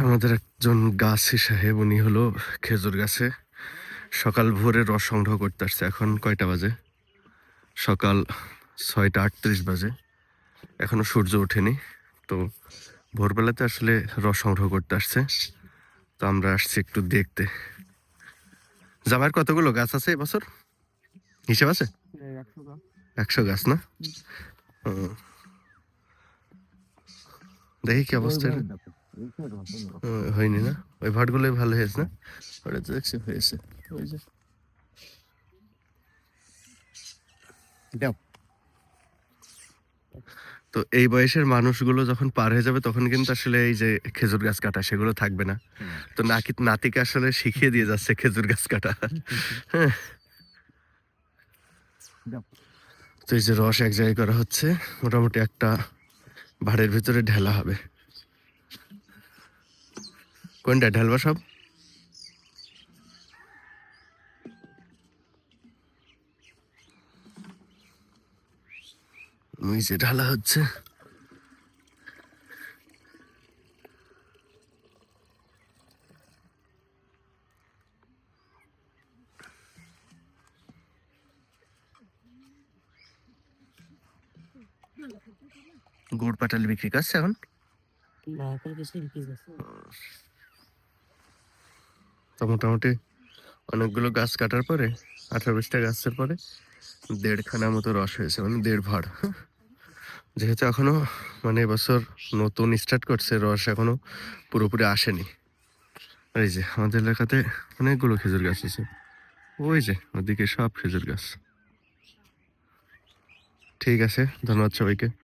আমাদের একজন গাছি সাহেব উনি হলো খেজুর গাছে। সকাল ভোরে রস সংগ্রহ করতে আসছে। এখন কয়টা বাজে? সকাল ছয়টা আটত্রিশ বাজে। এখনও সূর্য ওঠেনি। তো ভোরবেলাতে আসলে রস সংগ্রহ করতে আসছে। তো আমরা আসছি একটু দেখতে। জামার কতগুলো গাছ আছে এবছর? হিসেব আছে? একশো গাছ না। দেখি কি অবস্থা। হয়নি না? ওই ভাটগুলোই ভালো হয়েছে না? ওটা তো দেখছি হয়েছে। ওই যে। তো এই বয়সের মানুষগুলো যখন পার হয়ে যাবে তখন কিন্তু আসলে এই যে খেজুর গাছ কাটা সেগুলো থাকবে না। তো নাকি নাতিকে আসলে শিখিয়ে দিয়ে যাচ্ছে খেজুর গাছ কাটা। হ্যাঁ তো এই যে রস এক জায়গায় করা হচ্ছে মোটামুটি একটা ভাড়ের ভিতরে ঢেলা হবে। কোনটা, ঢালবা সব? যে ঢালা হচ্ছে। গুড় পাটালি বিক্রি করছে এখন? না, এখন কিছু বিক্রি করছে। তো মোটামুটি অনেকগুলো গাছ কাটার পরে, আঠারো বিশটা গাছের পরে দেড়খানা মতো রস হয়েছে মানে দেড় ভাড়। যেহেতু এখনও মানে এবছর নতুন স্টার্ট করছে, রস এখনও পুরোপুরি আসেনি। এই যে, আমাদের এলাকাতে অনেকগুলো খেজুর গাছ আছে। ওই যে, ওদিকে সব খেজুর গাছ। ঠিক আছে, ধন্যবাদ সবাইকে।